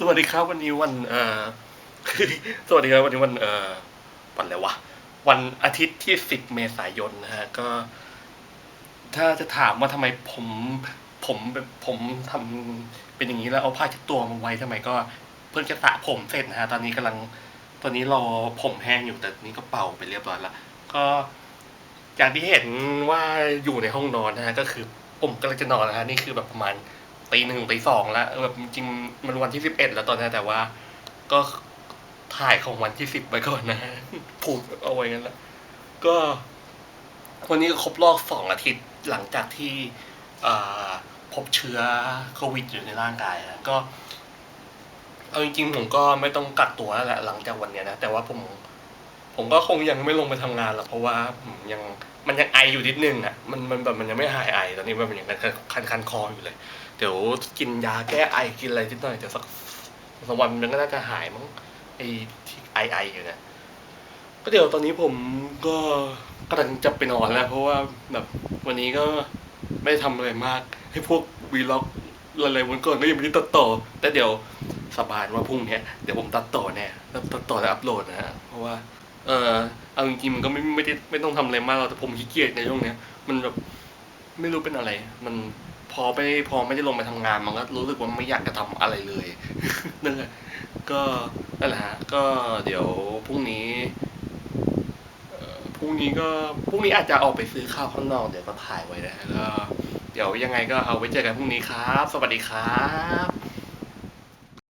สวัสดีครับวันนี้วันเอ่อสวัสดีครับวันนี้วันเอ่อวันอะไรวะวันอาทิตย์ที่สิบเมษายนนะฮะก็ ถ้าจะถามว่าทำไมผมผมผมทำเป็นอย่างนี้แล้วเอาผ้าเช็ดตัวมาไว้ทำไมก็ เพิ่งจะสระผมเสร็จนะฮะตอนนี้กำลัง ตอนนี้รอผมแห้งอยู่แต่นี่ก็เป่าไปเรียบร้อยแล้วก็อย่างที่เห็นว่าอยู่ในห้องนอนนะฮะก็คือผมกำลังจะนอนนะฮะนี่คือแบบประมาณ ตีหนึ่งตีสองแล้วแบบจริงมันวันที่สิบเอ็ดแล้วตอนนี้แต่ว่า ก็ถ่ายของวันที่สิบไปก่อนนะผูกเอาไว้งั้นแหละก็ วันนี้ครบรอบสองอาทิตย์หลังจากที่อพบเชื้อโควิดอยู่ในร่างกายนะก็ เอาจริงๆผมก็ไม่ต้องกักตัวแล้วแหละหลังจากวันนี้นะแต่ว่าผม ผมก็คงยังไม่ลงไปทำงานหรอกเพราะว่าผมยังมันยังไออยู่นิดนึงอะมันมันแบบมันยังไม่หายไอตอนนี้มันยังคันคันคออยู่เลย เดี๋ยวกินยาแก้ไอกินอะไรนิดหน่อยเดี๋ยวสักสักวันมันก็น่าจะหายมั้งไอที่ไอไออยู่เนะก็เดี๋ยวตอนนี้ผมก็กำลังจะไปนอนแล้ว เพราะว่าแบบวันนี้ก็ไม่ได้ทำอะไรมาก ให้พวกวีล็อกอะไรวันก่อนก็ยังไม่ได้ตัดต่อ แต่เดี๋ยวสบายว่าพรุ่งนี้เดี๋ยวผมตัดต่อแน่ตัดต่อแล้วอัปโหลดนะฮะเพราะว่า เออเอาจริงๆมันก็ไม่ไม่ได้ไม่ต้องทำอะไรมากหรอกแต่ผมขี้เกียจในช่วงเนี้ย มันแบบไม่รู้เป็นอะไร มันพอไปพอไม่ได้ลงไปทำงานมันก็รู้สึกว่าไม่อยากจะทำอะไรเลยนั่นแหละก็นั่นแหละฮะก็เดี๋ยวพรุ่งนี้เอ่อพรุ่งนี้ก็พรุ่งนี้อาจจะออกไปซื้อข้าวข้างนอกเดี๋ยวก็ถ่ายไว้นะฮะก็เดี๋ยวยังไงก็เอาไว้เจอกันพรุ่งนี้ครับ สวัสดีครับ